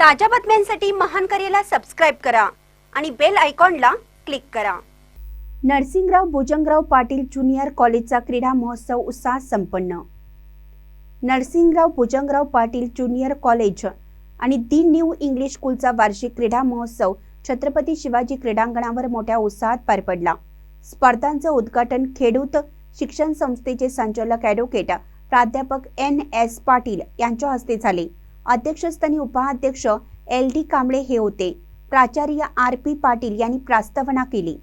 ताज्या बातम्यांसाठी महान करेला सबस्क्राईब करा आणि बेल आयकॉनला क्लिक करा. नरसिंगराव भुजंगराव पाटील ज्युनियर कॉलेजचा क्रीडा महोत्सव उत्साहात संपन्न. नरसिंगराव भुजंगराव पाटील ज्युनियर कॉलेज आणि दी न्यू इंग्लिश स्कूलचा वार्षिक क्रीडा महोत्सव छत्रपती शिवाजी क्रीडांगणावर मोठ्या उत्साहात पार पडला. स्पर्धांचं उद्घाटन खेडूत शिक्षण संस्थेचे संचालक ॲडव्होकेट प्राध्यापक एन एस पाटील यांच्या हस्ते झाले. अध्यक्षस्थानी उपाध्यक्ष एल डी कांबळे हे होते. प्राचार्य आर पी पाटील यांनी प्रास्तावना केली.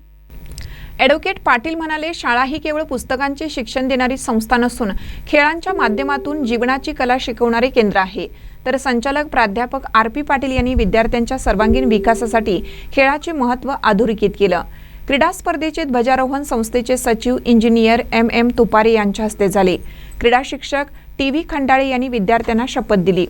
ॲडव्होकेट पाटील म्हणाले शाळा ही केवळ पुस्तकांचे शिक्षण देणारी संस्था नसून खेळांच्या माध्यमातून जीवनाची कला शिकवणारे केंद्र आहे. तर संचालक प्राध्यापक आर पी पाटील यांनी विद्यार्थ्यांच्या सर्वांगीण विकासासाठी खेळाचे महत्त्व अधोरेखित केलं. क्रीडा स्पर्धेचे ध्वजारोहण संस्थेचे सचिव इंजिनियर एम एम तुपारे यांच्या हस्ते झाले. क्रीडा शिक्षक टी व्ही खंडाळे यांनी विद्यार्थ्यांना शपथ दिली.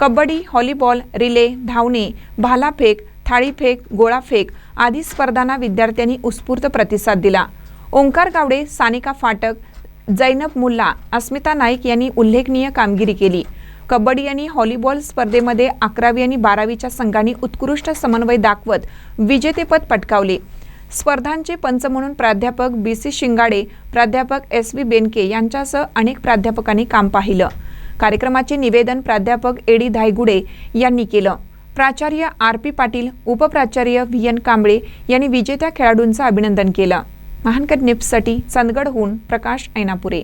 कबड्डी व्हॉलीबॉल रिले धावणे भालाफेक थाळीफेक गोळाफेक आदी स्पर्धांना विद्यार्थ्यांनी उत्स्फूर्त प्रतिसाद दिला. ओंकार गावडे सानिका फाटक जैनब मुल्ला अस्मिता नाईक यांनी उल्लेखनीय कामगिरी केली. कबड्डी आणि व्हॉलीबॉल स्पर्धेमध्ये अकरावी आणि बारावीच्या संघांनी उत्कृष्ट समन्वय दाखवत विजेतेपद पटकावले. स्पर्धांचे पंच म्हणून प्राध्यापक बी सी शिंगाडे प्राध्यापक एस व्ही बेनके यांच्यासह अनेक प्राध्यापकांनी काम पाहिलं. कार्यक्रमाचे निवेदन प्राध्यापक एडी धायगुडे यांनी केलं. प्राचार्य आर पी पाटील उपप्राचार्य व्ही एन कांबळे यांनी विजेत्या खेळाडूंचं अभिनंदन केलं. महानकर निप्ससाठी चंदगडहून प्रकाश ऐनापुरे.